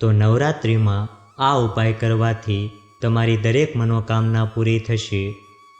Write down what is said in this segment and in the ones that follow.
તો નવરાત્રિમાં આ ઉપાય કરવાથી તમારી દરેક મનોકામના પૂરી થશે.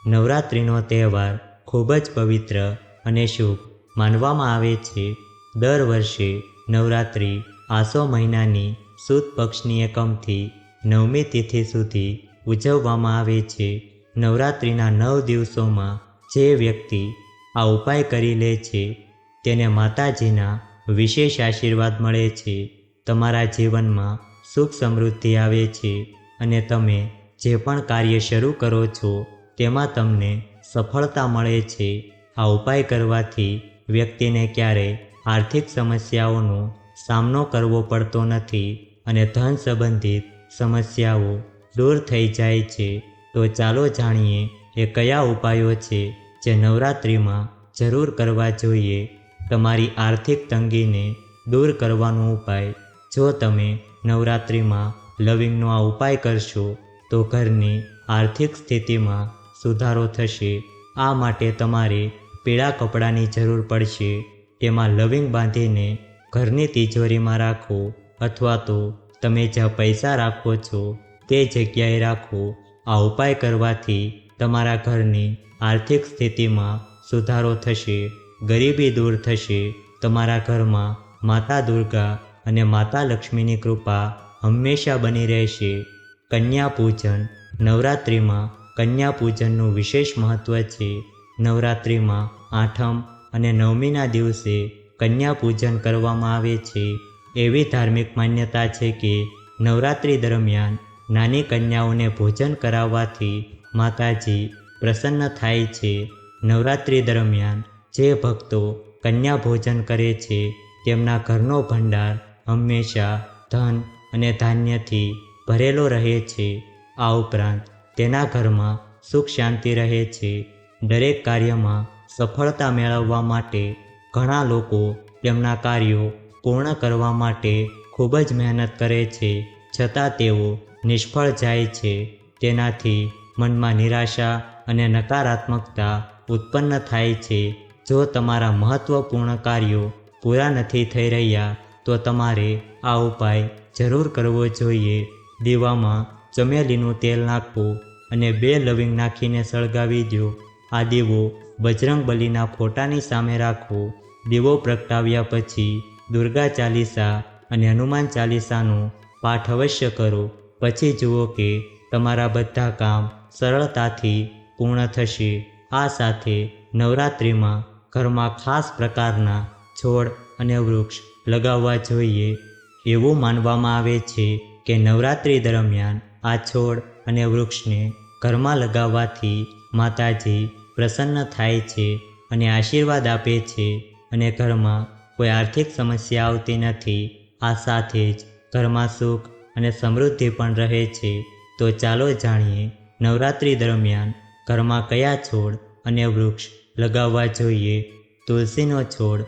નવરાત્રિનો તહેવાર ખૂબ જ પવિત્ર અને શુભ માનવામાં આવે છે. દર વર્ષે નવરાત્રિ આસો મહિનાની સુદ પક્ષની એકમથી નવમી તિથિ સુધી ઉજવવામાં આવે છે. નવરાત્રિના નવ દિવસોમાં જે વ્યક્તિ આ ઉપાય કરી લે છે, તેને માતાજીના વિશેષ આશીર્વાદ મળે છે. તમારા જીવનમાં સુખ સમૃદ્ધિ આવે છે અને તમે જે પણ કાર્ય શરૂ કરો છો, તેમાં તમને સફળતા મળે છે. આ ઉપાય કરવાથી વ્યક્તિને ક્યારેય આર્થિક સમસ્યાઓનો સામનો કરવો પડતો નથી અને ધન સંબંધિત સમસ્યાઓ દૂર થઈ જાય છે. તો ચાલો જાણીએ એ કયા ઉપાયો છે જે નવરાત્રિમાં જરૂર કરવા જોઈએ. તમારી આર્થિક તંગીને દૂર કરવાનો ઉપાય જો તમે નવરાત્રિમાં લવિંગનો આ ઉપાય કરશો, તો ઘરની આર્થિક સ્થિતિમાં સુધારો થશે. આ માટે તમારે પીળા કપડાની જરૂર પડશે. તેમાં લવિંગ બાંધીને ઘરની તિજોરીમાં રાખો અથવા તો તમે જ્યાં પૈસા રાખો છો, તે જગ્યાએ રાખો. આ ઉપાય કરવાથી તમારા ઘરની આર્થિક સ્થિતિમાં સુધારો થશે. ગરીબી દૂર થશે. તમારા ઘરમાં માતા દુર્ગા અને માતા લક્ષ્મીની કૃપા હંમેશા બની રહેશે. કન્યા પૂજન. નવરાત્રિમાં કન્યા પૂજનનું વિશેષ મહત્ત્વ છે. નવરાત્રિમાં આઠમ અને નવમીના દિવસે કન્યા પૂજન કરવામાં આવે છે. એવી ધાર્મિક માન્યતા છે કે નવરાત્રિ દરમિયાન નાની કન્યાઓને ભોજન કરાવવાથી માતાજી પ્રસન્ન થાય છે. નવરાત્રિ દરમિયાન જે ભક્તો કન્યા ભોજન કરે છે, તેમના ઘરનો ભંડાર હંમેશા ધન અને ધાન્યથી ભરેલો રહે છે. આ ઉપરાંત તેના ઘરમાં સુખ શાંતિ રહે છે. દરેક કાર્યમાં સફળતા મેળવવા માટે ઘણા લોકો તેમના કાર્યો પૂર્ણ કરવા માટે ખૂબ જ મહેનત કરે છે. છતાં તેઓ નિષ્ફળ જાય છે. તેનાથી મનમાં નિરાશા અને નકારાત્મકતા ઉત્પન્ન થાય છે. જો તમારા મહત્ત્વપૂર્ણ કાર્યો પૂરા નથી થઈ રહ્યા તો તમારે આ ઉપાય જરૂર કરવો જોઈએ. દીવામાં ચમેલીનું તેલ નાખવું અને બે લવિંગ નાખીને સળગાવી દો. આ દીવો બજરંગ બલીના ફોટાની સામે રાખવો દીવો પ્રગટાવ્યા પછી દુર્ગા ચાલીસા અને હનુમાન ચાલીસાનો પાઠ અવશ્ય કરો. પછી જુઓ કે તમારા બધા કામ સરળતાથી પૂર્ણ થશે. આ સાથે નવરાત્રિમાં ઘરમાં ખાસ પ્રકારના છોડ અને વૃક્ષ લગાવવા જોઈએ. એવું માનવામાં આવે છે કે નવરાત્રિ દરમિયાન આ છોડ અને વૃક્ષને ઘરમાં લગાવવાથી માતાજી પ્રસન્ન થાય છે અને આશીર્વાદ આપે છે અને ઘરમાં કોઈ આર્થિક સમસ્યા આવતી નથી. આ સાથે જ ઘરમાં સુખ અને સમૃદ્ધિ પણ રહે છે. તો ચાલો જાણીએ નવરાત્રિ દરમિયાન ઘરમાં કયા છોડ અને વૃક્ષ લગાવવા જોઈએ. તુલસીનો છોડ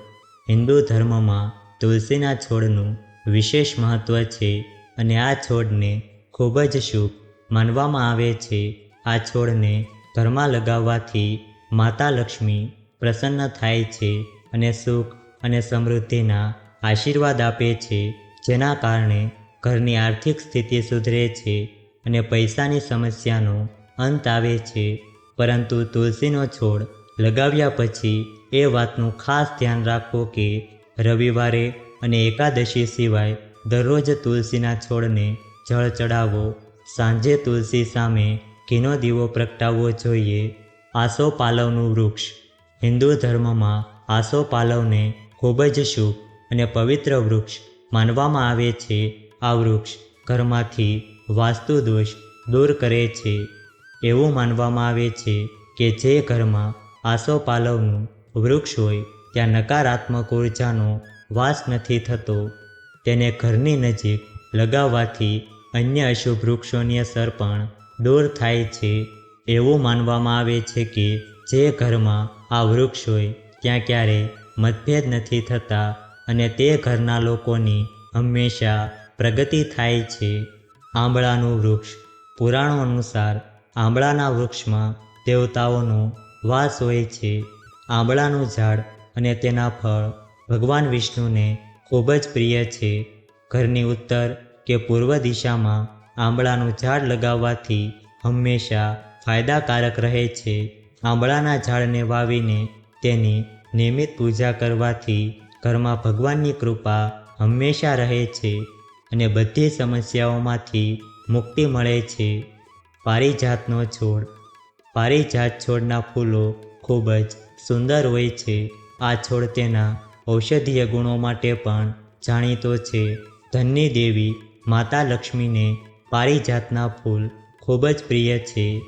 હિન્દુ ધર્મમાં તુલસીના છોડનું વિશેષ મહત્ત્વ છે અને આ છોડને ખૂબ જ શુભ માનવામાં આવે છે. આ છોડને ઘરમાં લગાવવાથી માતા લક્ષ્મી પ્રસન્ન થાય છે અને સુખ અને સમૃદ્ધિના આશીર્વાદ આપે છે, જેના કારણે ઘરની આર્થિક સ્થિતિ સુધરે છે અને પૈસાની સમસ્યાનો અંત આવે છે. પરંતુ તુલસીનો છોડ લગાવ્યા પછી એ વાતનું ખાસ ધ્યાન રાખો કે રવિવારે અને એકાદશી સિવાય દરરોજ તુલસીના છોડને જળ ચડાવો. સાંજે તુલસી સામે ઘીનો દીવો પ્રગટાવવો જોઈએ. આસો પાલવનું વૃક્ષ. હિન્દુ ધર્મમાં આસો પાલવને ખૂબ જ શુભ અને પવિત્ર વૃક્ષ માનવામાં આવે છે. આ વૃક્ષ ઘરમાંથી વાસ્તુ દોષ દૂર કરે છે. એવું માનવામાં આવે છે કે જે ઘરમાં આસો પાલવનું વૃક્ષ હોય ત્યાં નકારાત્મક ઉર્જાનો વાસ નથી થતો. તેને ઘરની નજીક લગાવવાથી અન્ય અશુભ વૃક્ષોની અસર પણ દૂર થાય છે. એવું માનવામાં આવે છે કે જે ઘરમાં આ વૃક્ષ હોય ત્યાં ક્યારેય મતભેદ નથી થતા અને તે ઘરના લોકોની હંમેશા પ્રગતિ થાય છે. આંબળાનું વૃક્ષ. પુરાણો અનુસાર આંબળાના વૃક્ષમાં દેવતાઓનો વાસ હોય છે. આંબળાનું ઝાડ અને તેના ફળ ભગવાન વિષ્ણુને ખૂબ જ પ્રિય છે. ઘરની ઉત્તર કે પૂર્વ દિશામાં આંબળાનું ઝાડ લગાવવાથી હંમેશા ફાયદાકારક રહે છે. આંબળાના ઝાડને વાવીને તેની નિયમિત પૂજા કરવાથી ઘરમાં ભગવાનની કૃપા હંમેશા રહે છે અને બધી સમસ્યાઓમાંથી મુક્તિ મળે છે. પારિજાતનો છોડ. પારિજાત છોડના ફૂલો ખૂબ જ સુંદર હોય છે. આ છોડ તેના ઔષધીય ગુણો માટે પણ જાણીતો છે. ધનની દેવી માતા લક્ષ્મીને પારિજાતના ફૂલ ખૂબ જ પ્રિય છે.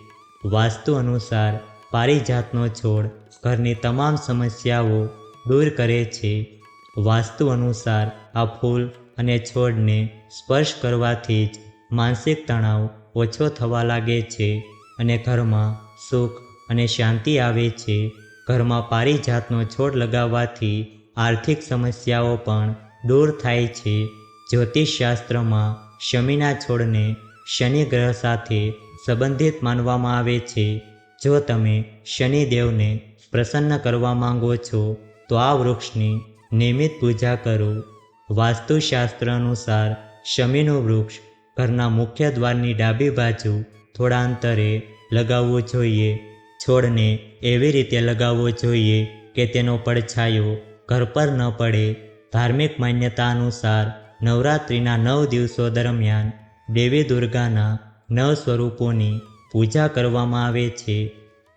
વાસ્તુ અનુસાર પારિજાતનો છોડ ઘરની તમામ સમસ્યાઓ દૂર કરે છે. વાસ્તુ અનુસાર આ ફૂલ અને છોડને સ્પર્શ કરવાથી જ માનસિક તણાવ ઓછો થવા લાગે છે અને ઘરમાં સુખ અને શાંતિ આવે છે. ઘરમાં પારિજાતનો છોડ લગાવવાથી આર્થિક સમસ્યાઓ પણ દૂર થાય છે. જ્યોતિષશાસ્ત્રમાં શમીના છોડને શનિ ગ્રહ સાથે સંબંધિત માનવામાં આવે છે. જો તમે શનિદેવને પ્રસન્ન કરવા માંગો છો, તો આ વૃક્ષની નિયમિત પૂજા કરો. વાસ્તુશાસ્ત્ર અનુસાર શમીનું વૃક્ષ ઘરના મુખ્ય દ્વારની ડાબી બાજુ થોડા અંતરે લગાવવું જોઈએ. છોડને એવી રીતે લગાવવો જોઈએ કે તેનો પડછાયો ઘર પર ન પડે. ધાર્મિક માન્યતા અનુસાર નવરાત્રિના નવ દિવસો દરમિયાન દેવી દુર્ગાના નવ સ્વરૂપોની પૂજા કરવામાં આવે છે.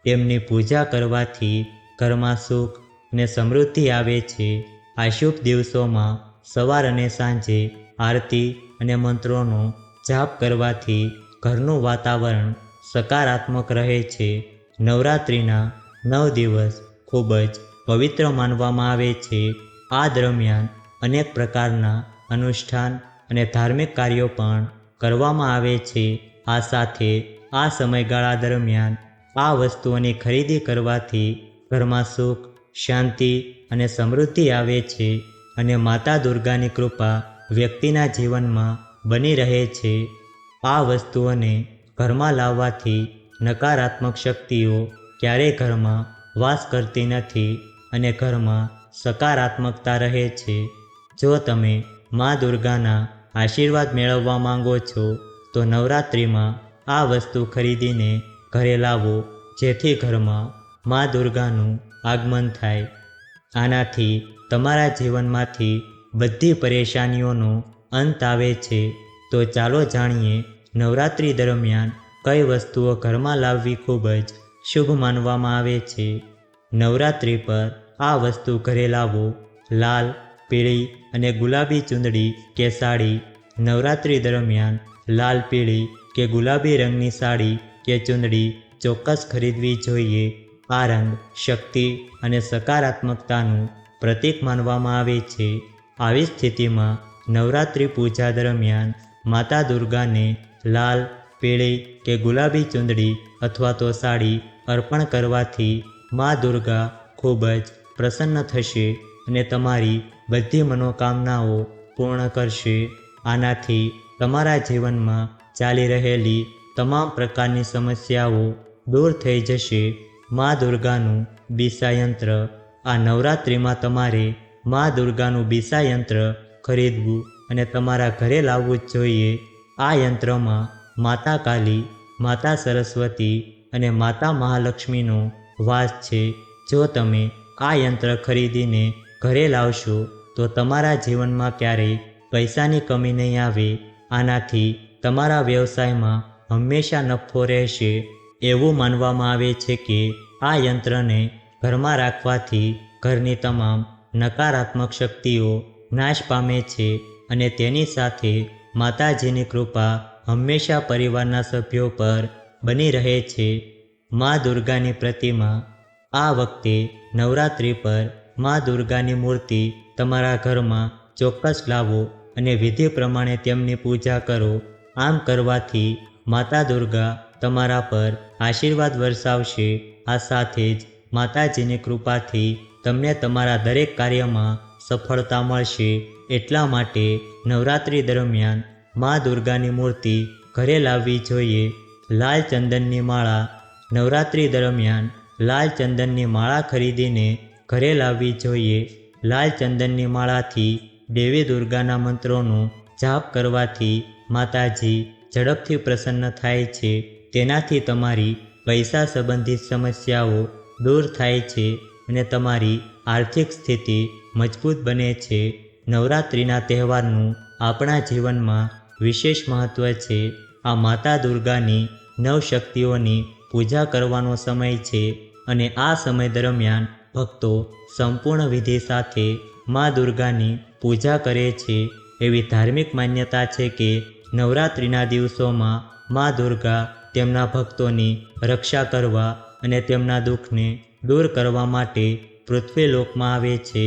તેમની પૂજા કરવાથી ઘરમાં સુખ અને સમૃદ્ધિ આવે છે. આ શુભ દિવસોમાં સવાર અને સાંજે આરતી અને મંત્રોનો જાપ કરવાથી ઘરનું વાતાવરણ સકારાત્મક રહે છે. નવરાત્રિના નવ દિવસ ખૂબ જ પવિત્ર માનવામાં આવે છે. આ દરમિયાન અનેક પ્રકારના અનુષ્ઠાન અને ધાર્મિક કાર્યો પણ કરવામાં આવે છે. આ સાથે આ સમયગાળા દરમિયાન આ વસ્તુઓની ખરીદી કરવાથી ઘરમાં સુખ, શાંતિ અને સમૃદ્ધિ આવે છે અને માતા દુર્ગાની કૃપા વ્યક્તિના જીવનમાં બની રહે છે. આ વસ્તુઓને ઘરમાં લાવવાથી નકારાત્મક શક્તિઓ ક્યારેય ઘરમાં વાસ કરતી નથી અને ઘરમાં સકારાત્મકતા રહે છે. જો તમે મા દુર્ગાના આશીર્વાદ મેળવવા માંગો છો, તો નવરાત્રિમાં આ વસ્તુ ખરીદીને ઘરે લાવો, જેથી ઘરમાં મા દુર્ગાનું આગમન થાય. આનાથી તમારા જીવનમાંથી બધી પરેશાનીઓનો અંત આવે છે. તો ચાલો જાણીએ નવરાત્રિ દરમિયાન કઈ વસ્તુઓ ઘરમાં લાવવી ખૂબ જ શુભ માનવામાં આવે છે? નવરાત્રિ પર આ વસ્તુ ઘરે લાવો. લાલ, પીળી અને ગુલાબી ચૂંદડી કે સાડી. નવરાત્રિ દરમિયાન લાલ, પીળી કે ગુલાબી રંગની સાડી કે ચૂંદડી ચોક્કસ ખરીદવી જોઈએ. આ રંગ શક્તિ અને સકારાત્મકતાનું પ્રતીક માનવામાં આવે છે. આવી સ્થિતિમાં નવરાત્રિ પૂજા દરમિયાન માતા દુર્ગાને લાલ પીળી કે ગુલાબી ચૂંદડી અથવા તો સાડી અર્પણ કરવાથી મા દુર્ગા ખૂબ જ પ્રસન્ન થશે અને તમારી બધી મનોકામનાઓ પૂર્ણ કરશે. આનાથી તમારા જીવનમાં ચાલી રહેલી તમામ પ્રકારની સમસ્યાઓ દૂર થઈ જશે. મા દુર્ગાનું બીસાયંત્ર. આ નવરાત્રિમાં તમારે મા દુર્ગાનું બીસાયંત્ર ખરીદવું અને તમારા ઘરે લાવવું જ જોઈએ. આ યંત્રમાં માતા કાલી, માતા સરસ્વતી અને માતા મહાલક્ષ્મીનો વાસ છે. જો તમે આ યંત્ર ખરીદીને ઘરે લાવશો, તો તમારા જીવનમાં ક્યારેય પૈસાની કમી નહીં આવે. આનાથી તમારા વ્યવસાયમાં હંમેશા નફો રહેશે. એવું માનવામાં આવે છે કે આ યંત્રને ઘરમાં રાખવાથી ઘરની તમામ નકારાત્મક શક્તિઓ નાશ પામે છે અને તેની સાથે માતાજીની કૃપા હંમેશા પરિવારના સભ્યો પર બની રહે છે. મા દુર્ગાની પ્રતિમા આ વખતે નવરાત્રિ પર મા દુર્ગાની મૂર્તિ તમારા ઘરમાં ચોક્કસ લાવો અને વિધિ પ્રમાણે તેમની પૂજા કરો. આમ કરવાથી માતા દુર્ગા તમારા પર આશીર્વાદ વરસાવશે. આ સાથે જ માતાજીની કૃપાથી તમને તમારા દરેક કાર્યમાં સફળતા મળશે. એટલા માટે નવરાત્રિ દરમિયાન મા દુર્ગાની મૂર્તિ ઘરે લાવવી જોઈએ. લાલ ચંદનની માળા નવરાત્રિ દરમિયાન લાલ ચંદનની માળા ખરીદીને ઘરે લાવવી જોઈએ. લાલ ચંદનની માળાથી દેવી દુર્ગાના મંત્રોનો જાપ કરવાથી માતાજી ઝડપથી પ્રસન્ન થાય છે. તેનાથી તમારી પૈસા સંબંધિત સમસ્યાઓ દૂર થાય છે અને તમારી આર્થિક સ્થિતિ મજબૂત બને છે. નવરાત્રિના તહેવારનું આપણા જીવનમાં વિશેષ મહત્ત્વ છે, આ માતા દુર્ગાની નવ શક્તિઓની પૂજા કરવાનો સમય છે અને આ સમય દરમિયાન ભક્તો સંપૂર્ણ વિધિ સાથે મા દુર્ગાની પૂજા કરે છે. એવી ધાર્મિક માન્યતા છે કે નવરાત્રિના દિવસોમાં મા દુર્ગા તેમના ભક્તોની રક્ષા કરવા અને તેમના દુઃખને દૂર કરવા માટે પૃથ્વીલોકમાં આવે છે.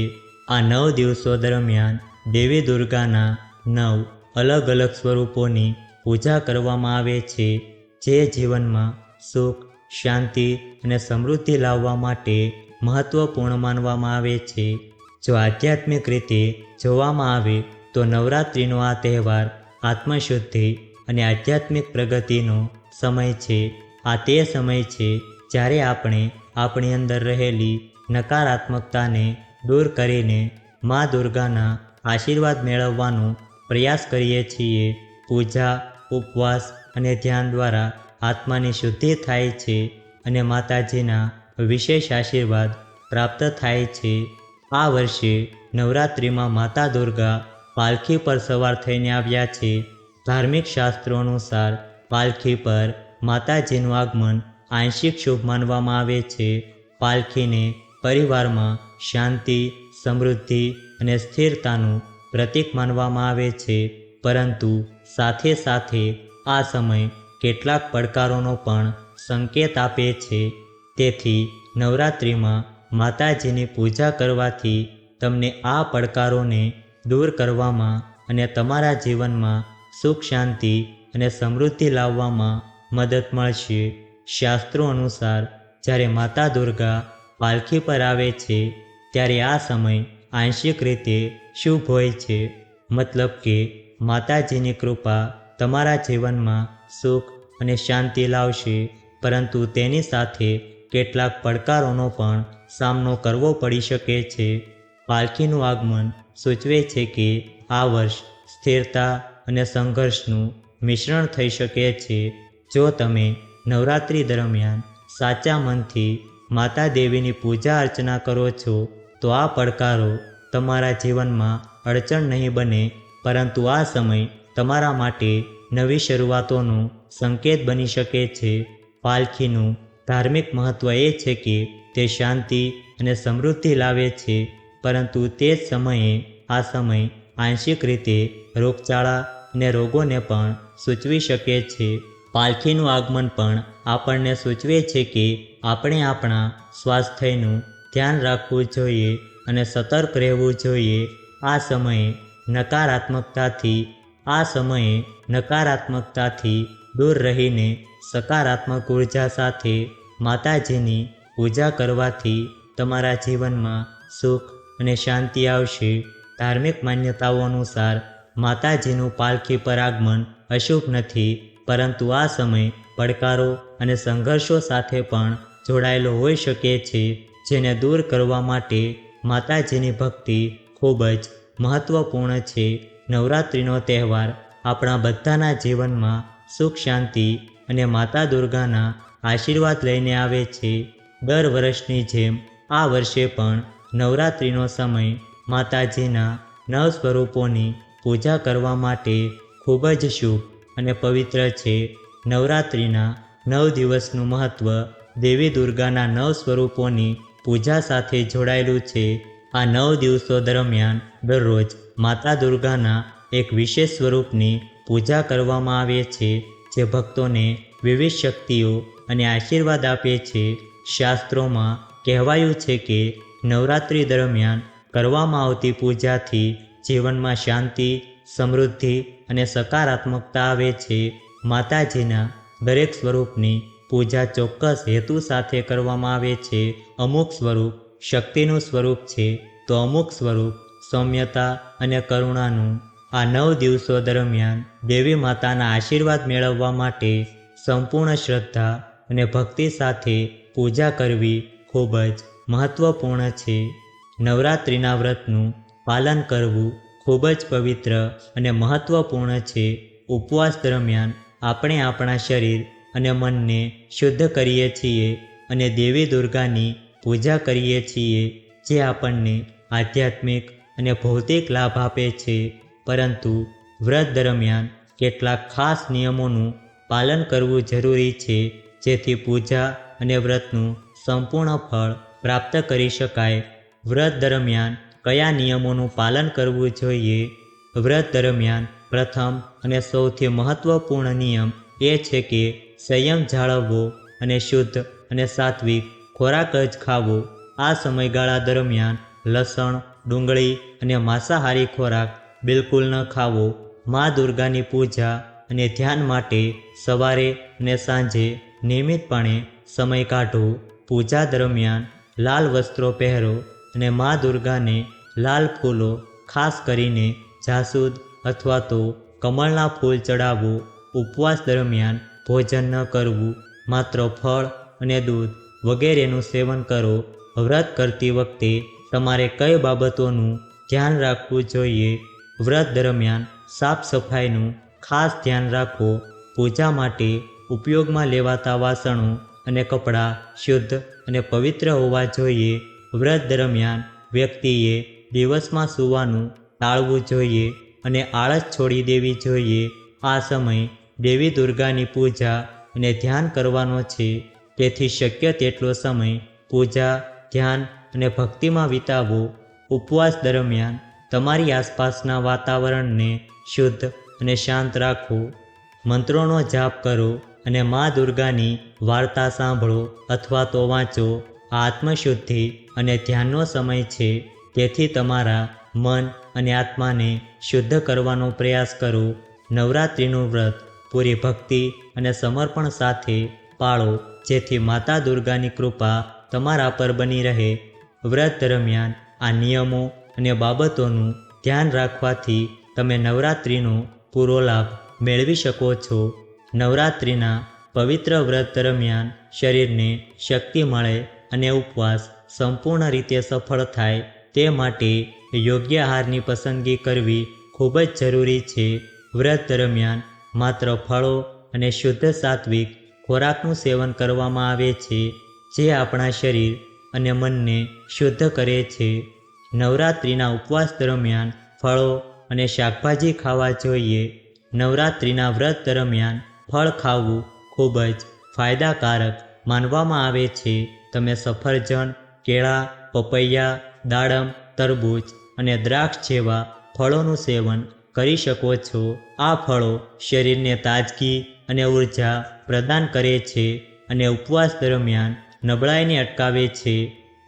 આ નવ દિવસો દરમિયાન દેવી દુર્ગાના નવ અલગ અલગ સ્વરૂપોની પૂજા કરવામાં આવે છે, જે જીવનમાં સુખ, શાંતિ અને સમૃદ્ધિ લાવવા માટે મહત્વપૂર્ણ માનવામાં આવે છે. જો આધ્યાત્મિક રીતે જોવામાં આવે, તો નવરાત્રિનો આ તહેવાર આત્મશુદ્ધિ અને આધ્યાત્મિક પ્રગતિનો સમય છે. આ તે સમય છે જ્યારે આપણે આપણી અંદર રહેલી નકારાત્મકતાને દૂર કરીને મા દુર્ગાના આશીર્વાદ મેળવવાનો પ્રયાસ કરીએ છીએ. પૂજા, ઉપવાસ અને ધ્યાન દ્વારા આત્માની શુદ્ધિ થાય છે અને માતાજીના વિશેષ આશીર્વાદ પ્રાપ્ત થાય છે. આ વર્ષે નવરાત્રિમાં માતા દુર્ગા પાલખી પર સવાર થઈને આવ્યા છે. ધાર્મિક શાસ્ત્રો અનુસાર પાલખી પર માતાજીનું આગમન આંશિક શુભ માનવામાં આવે છે. પાલખીને પરિવારમાં શાંતિ, સમૃદ્ધિ અને સ્થિરતાનું પ્રતીક માનવામાં આવે છે, પરંતુ સાથે સાથે આ સમય કેટલાક પડકારોનો પણ સંકેત આપે છે. તેથી નવરાત્રિમાં માતાજીની પૂજા કરવાથી તમને આ પડકારોને દૂર કરવામાં અને તમારા જીવનમાં સુખ, શાંતિ અને સમૃદ્ધિ લાવવામાં મદદ મળશે. શાસ્ત્રો અનુસાર જ્યારે માતા દુર્ગા પાલખી પર આવે છે, ત્યારે આ સમય આંશિક રીતે શુભ હોય છે? મતલબ કે માતાજીની કૃપા તમારા જીવનમાં સુખ અને શાંતિ લાવશે, પરંતુ તેની સાથે કેટલાક પડકારોનો પણ સામનો કરવો પડી શકે છે. પાલખીનું આગમન સૂચવે છે કે આ વર્ષ સ્થિરતા અને સંઘર્ષનું મિશ્રણ થઈ શકે છે. જો તમે નવરાત્રિ દરમિયાન સાચા મનથી માતા દેવીની પૂજા અર્ચના કરો છો તો આ પડકારો તમારા જીવનમાં અડચણ નહીં બને, પરંતુ આ સમય તમારા માટે નવી શરૂઆતોનો સંકેત બની શકે છે. પાલખીનું ધાર્મિક મહત્ત્વ એ છે કે તે શાંતિ અને સમૃદ્ધિ લાવે છે, પરંતુ તે જ સમયે આ સમય આંશિક રીતે રોગચાળા અને રોગોને પણ સૂચવી શકે છે. પાલખીનું આગમન પણ આપણને સૂચવે છે કે આપણે આપણા સ્વાસ્થ્યનું ધ્યાન રાખવું જોઈએ અને સતર્ક રહેવું જોઈએ. આ સમયે નકારાત્મકતાથી, આ સમયે નકારાત્મકતાથી દૂર રહીને સકારાત્મક ઊર્જા સાથે માતાજીની પૂજા કરવાથી તમારા જીવનમાં સુખ અને શાંતિ આવશે. ધાર્મિક માન્યતાઓ અનુસાર માતાજીનું પાલખી પર આગમન અશુભ નથી, પરંતુ આ સમય પડકારો અને સંઘર્ષો સાથે પણ જોડાયેલો હોઈ શકે છે. જેને દૂર કરવા માટે માતાજીની ભક્તિ ખૂબ જ મહત્ત્વપૂર્ણ છે. નવરાત્રિનો તહેવાર આપણા બધાના જીવનમાં સુખ, શાંતિ અને માતા દુર્ગાના આશીર્વાદ લઈને આવે છે. દર વર્ષની જેમ આ વર્ષે પણ નવરાત્રિનો સમય માતાજીના નવ સ્વરૂપોની પૂજા કરવા માટે ખૂબ જ શુભ અને પવિત્ર છે. નવરાત્રિના નવ દિવસનું મહત્ત્વ દેવી દુર્ગાના નવ સ્વરૂપોની પૂજા સાથે જોડાયેલું છે. આ નવ દિવસો દરમિયાન દરરોજ માતા દુર્ગાના એક વિશેષ સ્વરૂપની પૂજા કરવામાં આવે છે, જે ભક્તોને વિવિધ શક્તિઓ અને આશીર્વાદ આપે છે. શાસ્ત્રોમાં કહેવાયું છે કે નવરાત્રિ દરમિયાન કરવામાં આવતી પૂજાથી જીવનમાં શાંતિ, સમૃદ્ધિ અને સકારાત્મકતા આવે છે. માતાજીના દરેક સ્વરૂપની પૂજા ચોક્કસ હેતુ સાથે કરવામાં આવે છે. અમુક સ્વરૂપ શક્તિનું સ્વરૂપ છે, તો અમુક સ્વરૂપ સૌમ્યતા અને કરુણાનું. આ નવ દિવસો દરમિયાન દેવી માતાના આશીર્વાદ મેળવવા માટે સંપૂર્ણ શ્રદ્ધા અને ભક્તિ સાથે પૂજા કરવી ખૂબ જ મહત્ત્વપૂર્ણ છે. નવરાત્રિના વ્રતનું પાલન કરવું ખૂબ જ પવિત્ર અને મહત્ત્વપૂર્ણ છે. ઉપવાસ દરમિયાન આપણે આપણા શરીર અને મનને શુદ્ધ કરીએ છીએ અને દેવી દુર્ગાની પૂજા કરીએ છીએ, જે આપણને આધ્યાત્મિક અને ભૌતિક લાભ આપે છે. પરંતુ વ્રત દરમિયાન કેટલાક ખાસ નિયમોનું પાલન કરવું જરૂરી છે, જેથી પૂજા અને વ્રતનું સંપૂર્ણ ફળ પ્રાપ્ત કરી શકાય. વ્રત દરમિયાન કયા નિયમોનું પાલન કરવું જોઈએ? વ્રત દરમિયાન પ્રથમ અને સૌથી મહત્વપૂર્ણ નિયમ એ છે કે સંયમ જાળવવો અને શુદ્ધ અને સાત્વિક ખોરાક જ ખાવો. આ સમયગાળા દરમિયાન લસણ, ડુંગળી અને માંસાહારી ખોરાક બિલકુલ ન ખાવો. મા દુર્ગાની પૂજા અને ધ્યાન માટે સવારે અને સાંજે નિયમિતપણે સમય કાઢો. પૂજા દરમિયાન લાલ વસ્ત્રો પહેરો અને મા દુર્ગાને લાલ ફૂલો, ખાસ કરીને જાસૂદ અથવા તો કમળના ફૂલ ચડાવવું ઉપવાસ દરમિયાન ભોજન ન કરવું, માત્ર ફળ અને દૂધ વગેરેનું સેવન કરો. વ્રત કરતી વખતે તમારે કઈ બાબતોનું ધ્યાન રાખવું જોઈએ? વ્રત દરમિયાન સાફ સફાઈનું ખાસ ધ્યાન રાખો. પૂજા માટે ઉપયોગમાં લેવાતા વાસણો અને કપડાં શુદ્ધ અને પવિત્ર હોવા જોઈએ. વ્રત દરમિયાન વ્યક્તિએ દિવસમાં સૂવાનું ટાળવું જોઈએ અને આળસ છોડી દેવી જોઈએ. આ સમય દેવી દુર્ગાની પૂજા અને ધ્યાન કરવાનો છે. તેથી શક્ય તેટલો સમય, પૂજા, ધ્યાન અને ભક્તિમાં વિતાવો ઉપવાસ દરમિયાન તમારી આસપાસના વાતાવરણને શુદ્ધ અને શાંત રાખો મંત્રોનો જાપ કરો અને મા દુર્ગાની વાર્તા સાંભળો અથવા તો વાંચો. આત્મશુદ્ધિ અને ધ્યાનનો સમય છે, તેથી તમારા મન અને આત્માને શુદ્ધ કરવાનો પ્રયાસ કરો. નવરાત્રિનું વ્રત પૂરી ભક્તિ અને સમર્પણ સાથે પાળો. જેથી માતા દુર્ગાની કૃપા તમારા પર બની રહે. વ્રત દરમિયાન આ નિયમો અને બાબતોનું ધ્યાન રાખવાથી તમે નવરાત્રિનો પૂરો લાભ મેળવી શકો છો. નવરાત્રિના પવિત્ર વ્રત દરમિયાન શરીરને શક્તિ મળે અને ઉપવાસ સંપૂર્ણ રીતે સફળ થાય તે માટે યોગ્ય આહારની પસંદગી કરવી ખૂબ જ જરૂરી છે. વ્રત દરમિયાન માત્ર ફળો અને શુદ્ધ સાત્વિક ખોરાકનું સેવન કરવામાં આવે છે, જે આપણા શરીર અને મનને શુદ્ધ કરે છે. નવરાત્રિના ઉપવાસ દરમિયાન ફળો અને શાકભાજી ખાવા જોઈએ. નવરાત્રિના વ્રત દરમિયાન ફળ ખાવું ખૂબ જ ફાયદાકારક માનવામાં આવે છે. તમે સફરજન, કેળા, પપૈયા, દાડમ, તરબૂચ અને દ્રાક્ષ જેવા ફળોનું સેવન કરી શકો છો. આ ફળો શરીરને તાજગી અને ઊર્જા પ્રદાન કરે છે અને ઉપવાસ દરમિયાન નબળાઈને અટકાવે છે.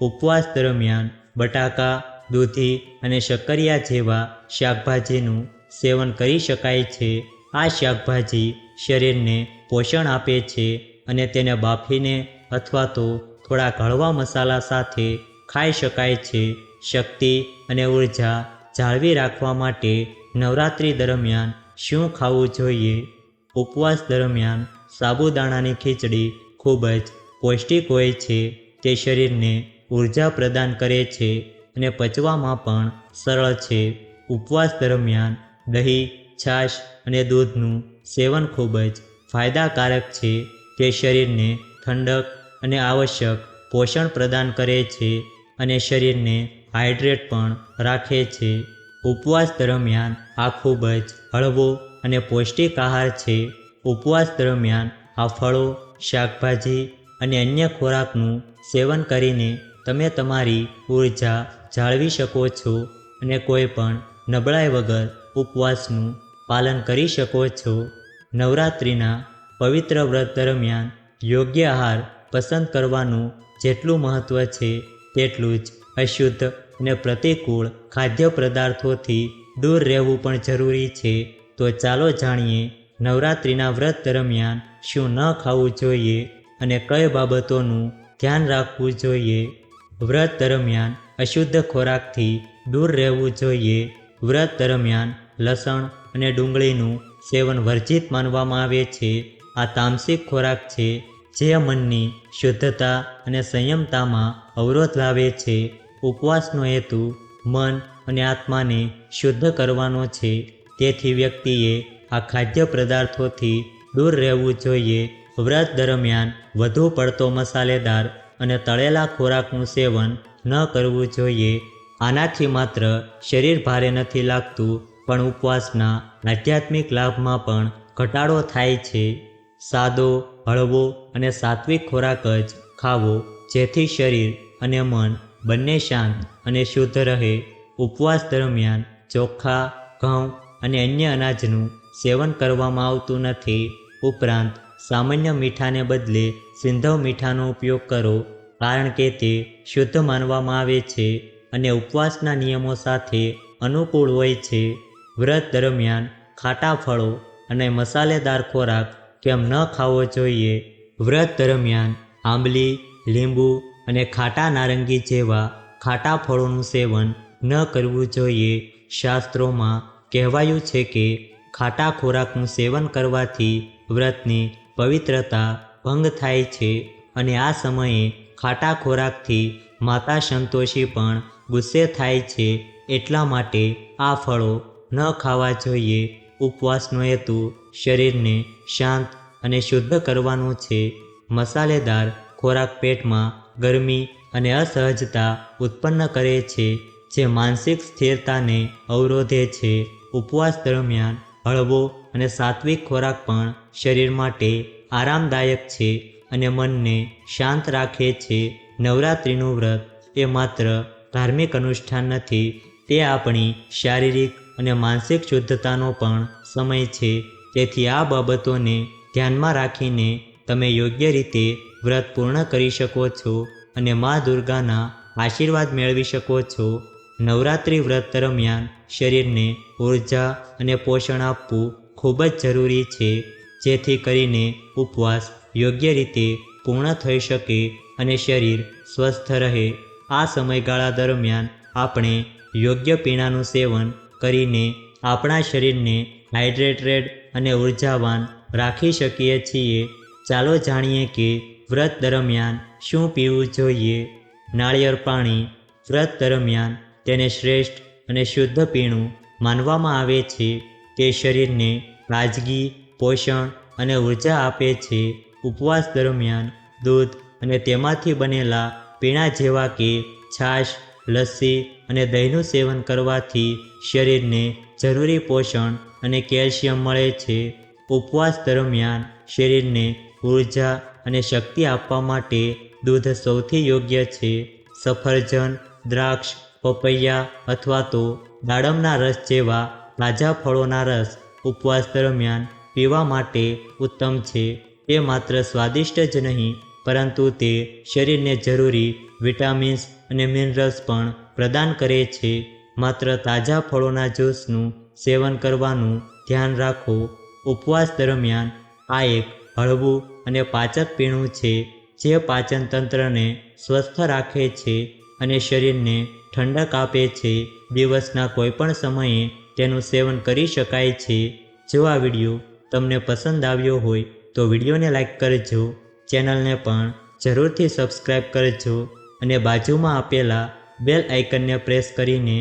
ઉપવાસ દરમિયાન બટાકા, દૂધી અને શક્કરિયા જેવા શાકભાજીનું સેવન કરી શકાય છે. આ શાકભાજી શરીરને પોષણ આપે છે અને તેને બાફીને અથવા તો થોડા હળવા મસાલા સાથે ખાઈ શકાય છે. શક્તિ અને ઊર્જા જાળવી રાખવા માટે નવરાત્રિ દરમિયાન શું ખાવું જોઈએ? ઉપવાસ દરમિયાન સાબુદાણાની ખીચડી ખૂબ જ પૌષ્ટિક હોય છે. તે શરીરને ઊર્જા પ્રદાન કરે છે અને પચવામાં પણ સરળ છે. ઉપવાસ દરમિયાન દહીં, છાશ અને દૂધનું સેવન ખૂબ જ ફાયદાકારક છે. તે શરીરને ઠંડક અને આવશ્યક પોષણ પ્રદાન કરે છે અને શરીરને હાઇડ્રેટ પણ રાખે છે. ઉપવાસ દરમિયાન આ ખૂબ જ હળવો અને પૌષ્ટિક આહાર છે. ઉપવાસ દરમિયાન આ ફળો, શાકભાજી અને અન્ય ખોરાકનું સેવન કરીને તમે તમારી ઊર્જા જાળવી શકો છો અને કોઈ પણ નબળાઈ વગર ઉપવાસનું પાલન કરી શકો છો. નવરાત્રિના પવિત્ર વ્રત દરમિયાન યોગ્ય આહાર પસંદ કરવાનું જેટલું મહત્ત્વ છે તેટલું જ અશુદ્ધ અને પ્રતિકૂળ ખાદ્ય પદાર્થોથી દૂર રહેવું પણ જરૂરી છે. તો ચાલો જાણીએ નવરાત્રિના વ્રત દરમિયાન શું ન ખાવું જોઈએ અને કઈ બાબતોનું ધ્યાન રાખવું જોઈએ. વ્રત દરમિયાન અશુદ્ધ ખોરાકથી દૂર રહેવું જોઈએ. વ્રત દરમિયાન લસણ અને ડુંગળીનું સેવન વર્જિત માનવામાં આવે છે. આ તામસિક ખોરાક છે જે મનની શુદ્ધતા અને સંયમતામાં અવરોધ લાવે છે. ઉપવાસનો હેતુ મન અને આત્માને શુદ્ધ કરવાનો છે. તેથી વ્યક્તિએ આ ખાદ્ય પદાર્થોથી દૂર રહેવું જોઈએ. વ્રત દરમિયાન વધુ પડતો મસાલેદાર અને તળેલા ખોરાકનું સેવન ન કરવું જોઈએ. આનાથી માત્ર શરીર ભારે નથી લાગતું, પણ ઉપવાસના આધ્યાત્મિક લાભમાં પણ ઘટાડો થાય છે. સાદો, હળવો અને સાત્વિક ખોરાક જ ખાવો, જેથી શરીર અને મન બંને શાંત અને શુદ્ધ રહે. ઉપવાસ દરમિયાન ચોખા, ઘઉં અને અન્ય અનાજનું સેવન કરવામાં આવતું નથી. ઉપરાંત, સામાન્ય મીઠાને બદલે સિંધવ મીઠાનો ઉપયોગ કરો, કારણ કે તે શુદ્ધ માનવામાં આવે છે અને ઉપવાસના નિયમો સાથે અનુકૂળ હોય છે. વ્રત દરમિયાન ખાટા ફળો અને મસાલેદાર ખોરાક કેમ ન ખાવો જોઈએ? વ્રત દરમિયાન આંબલી, લીંબુ અને ખાટા નારંગી જેવા ખાટા ફળોનું સેવન ન કરવું જોઈએ. શાસ્ત્રોમાં કહેવાયું છે કે ખાટા ખોરાકનું સેવન કરવાથી વ્રતની પવિત્રતા ભંગ થાય છે અને આ સમયે ખાટા ખોરાકથી માતા સંતોષી પણ ગુસ્સે થાય છે એટલા માટે આ ફળો ન ખાવા જોઈએ. ઉપવાસનો હેતુ શરીરને શાંત અને શુદ્ધ કરવાનો છે. મસાલેદાર ખોરાક પેટમાં ગરમી અને અસહજતા ઉત્પન્ન કરે છે, જે માનસિક સ્થિરતાને અવરોધે છે. ઉપવાસ દરમિયાન હળવો અને સાત્વિક ખોરાક પણ શરીર માટે આરામદાયક છે અને મનને શાંત રાખે છે. નવરાત્રિનું વ્રત એ માત્ર ધાર્મિક અનુષ્ઠાન નથી, તે આપણી શારીરિક અને માનસિક શુદ્ધતાનો પણ સમય છે. તેથી આ બાબતોને ધ્યાનમાં રાખીને તમે યોગ્ય રીતે વ્રત પૂર્ણ કરી શકો છો અને મા દુર્ગાના આશીર્વાદ મેળવી શકો છો. નવરાત્રિ વ્રત દરમિયાન શરીરને ઊર્જા અને પોષણ આપવું ખૂબ જ જરૂરી છે, જેથી કરીને ઉપવાસ યોગ્ય રીતે પૂર્ણ થઈ શકે અને શરીર સ્વસ્થ રહે. આ સમયગાળા દરમિયાન આપણે યોગ્ય પીણાનું સેવન કરીને આપણા શરીરને હાઇડ્રેટેડ અને ઉર્જાવાન રાખી શકીએ છીએ. ચાલો જાણીએ કે વ્રત દરમિયાન શું પીવું જોઈએ. નાળિયેર પાણી વ્રત દરમિયાન તેને શ્રેષ્ઠ અને શુદ્ધ પીણું માનવામાં આવે છે તે શરીરને તાજગી પોષણ અને ઊર્જા આપે છે. ઉપવાસ દરમિયાન દૂધ અને તેમાંથી બનેલા પીણા જેવા કે છાશ, લસ્સી અને દહીંનું સેવન કરવાથી શરીરને જરૂરી પોષણ અને કેલ્શિયમ મળે છે. ઉપવાસ દરમિયાન શરીરને ઊર્જા અને શક્તિ આપવા માટે દૂધ સૌથી યોગ્ય છે. સફરજન, દ્રાક્ષ પપૈયા અથવા તો દાડમના રસ જેવા તાજા ફળોના રસ ઉપવાસ દરમિયાન પીવા માટે ઉત્તમ છે. તે માત્ર સ્વાદિષ્ટ જ નહીં, પરંતુ તે શરીરને જરૂરી વિટામિન્સ અને મિનરલ્સ પણ પ્રદાન કરે છે. માત્ર તાજા ફળોના જ્યુસનું સેવન કરવાનું ધ્યાન રાખો. ઉપવાસ દરમિયાન આ એક હળવું અને પાચક પીણું છે, જે પાચન તંત્રને સ્વસ્થ રાખે છે અને શરીરને ઠંડક આપે છે. દિવસના કોઈપણ સમયે તેનું સેવન કરી શકાય છે. જો આ વીડિયો તમને પસંદ આવ્યો હોય તો વિડીયોને લાઇક કરજો. ચેનલને પણ જરૂરથી સબસ્ક્રાઇબ કરજો અને બાજુમાં આપેલા બેલ આઇકનને પ્રેસ કરીને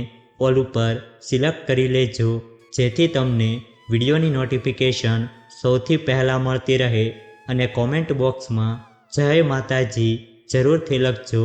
ઓલ ઉપર સિલેક્ટ કરી લેજો. જેથી તમને વિડીયોની નોટિફિકેશન સૌથી પહેલાં મળતી રહે અને કોમેન્ટ બોક્સમાં જય માતાજી જરૂરથી લખજો.